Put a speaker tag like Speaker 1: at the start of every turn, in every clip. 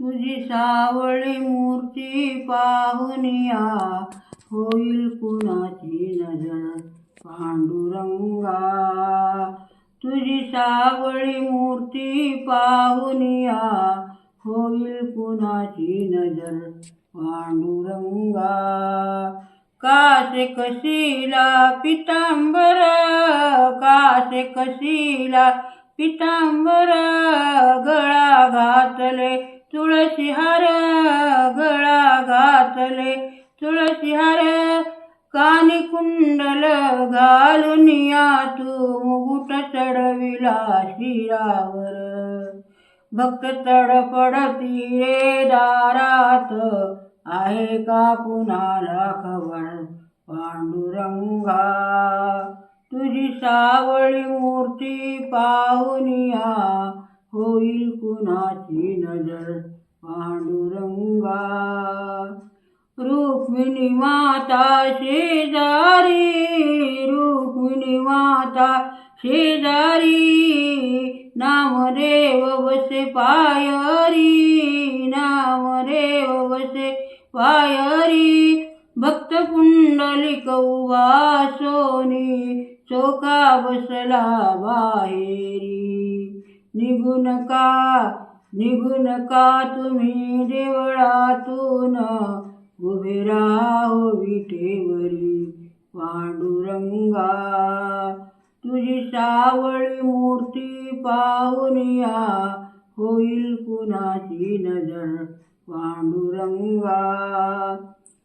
Speaker 1: तुझी सावळी मूर्ती पाहुनिया होईल कुणाची नजर पांडुरंगा. तुझी सावळी मूर्ती पाहुनिया होईल कुणाची नजर पांडुरंगा. कासे कशीला पितांबर कासे कशीला पितांबर गळा घातले. तुळशीहार गळा घातले. तुळशीहार कानी कुंडल घालून या तू मुकुट चढविला शिरावर भक्त तडपडती रे दारात आहे का कुणाला खबर? पांडुरंगा तुझी सावळी मूर्ती पाहुनिया होईल कुणाची नजर? पांडुरंगा रुक्मिणी माता शेजारी रुक्मिणी माता शेजारी नामदेव बसे पायरी नामदेव बसे पायरी. भक्त पुंडलिक उभा सोनी चोका बसला बाहेरी. निघून का निघून का तुम्ही देवळातून? उभे राहो विटेवरी पांडुरंगा. तुझी सावळी मूर्ती पाहुनिया होईल कुणाची नजर पांडुरंगा.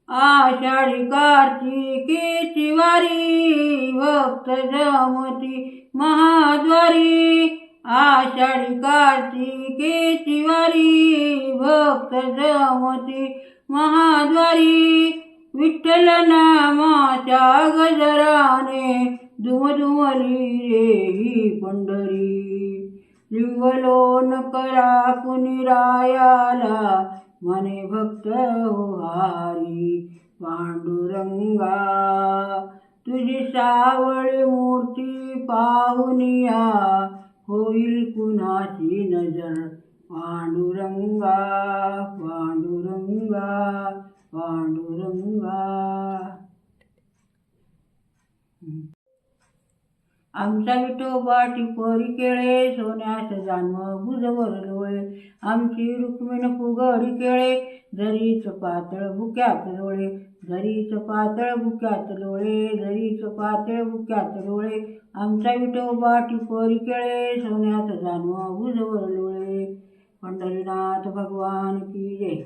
Speaker 1: आषाढी कार्तिकी शिवारी भक्त जमती महाद्वारी? आषाढी कार्तिकेची वारी भक्त जमती महाद्वारी विठ्ठल नामाच्या गजराने धुमधुमली रे ही पंढरी. लिंगलोन करा कुनिरायाला मने भक्त हारी पांडुरंगा तुझी सावळी मूर्ती पाहुनिया होईल कुणाची नजर? पांडुरंगा पांडुरंगा पांडुरंगा. आमचा विठोबा टिपोरी केळे सोन्यास जान्म बुजवर लोळे आमची रुक्मिण फुगडी केळे जरीच पातळ बुक्यात लोळे जरीच पातळ बुक्यात लोळे जरीच पातळ बुक्यात लोळे आमचा विठोबा टिपोरी केळे सोन्यास जान्म बुजवर लोळे पंढरीनाथ भगवान की जय.